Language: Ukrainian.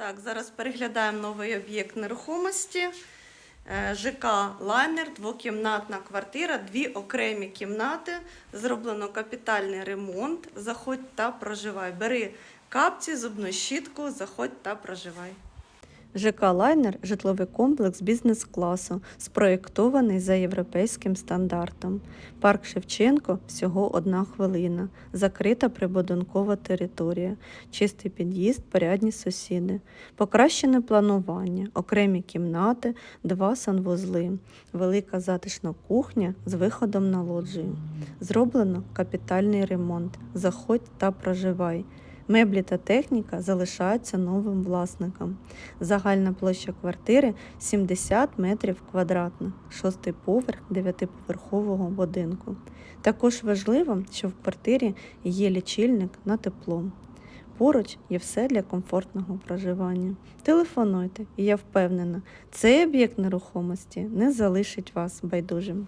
Так, зараз переглядаємо новий об'єкт нерухомості. Е, ЖК Лайнер, двокімнатна квартира, дві окремі кімнати. Зроблено капітальний ремонт. Заходь та проживай. Бери капці, зубну щітку, заходь та проживай. ЖК Лайнер житловий комплекс бізнес-класу, спроєктований за європейським стандартом. Парк Шевченко всього одна хвилина, закрита прибудинкова територія, чистий під'їзд, порядні сусіди, покращене планування, окремі кімнати, два санвузли, велика затишна кухня з виходом на лоджію. Зроблено капітальний ремонт. Заходь та проживай. Меблі та техніка залишаються новим власникам. Загальна площа квартири 70 метрів квадратних, шостий поверх дев'ятиповерхового будинку. Також важливо, що в квартирі є лічильник на тепло. Поруч є все для комфортного проживання. Телефонуйте, і я впевнена, цей об'єкт нерухомості не залишить вас байдужим.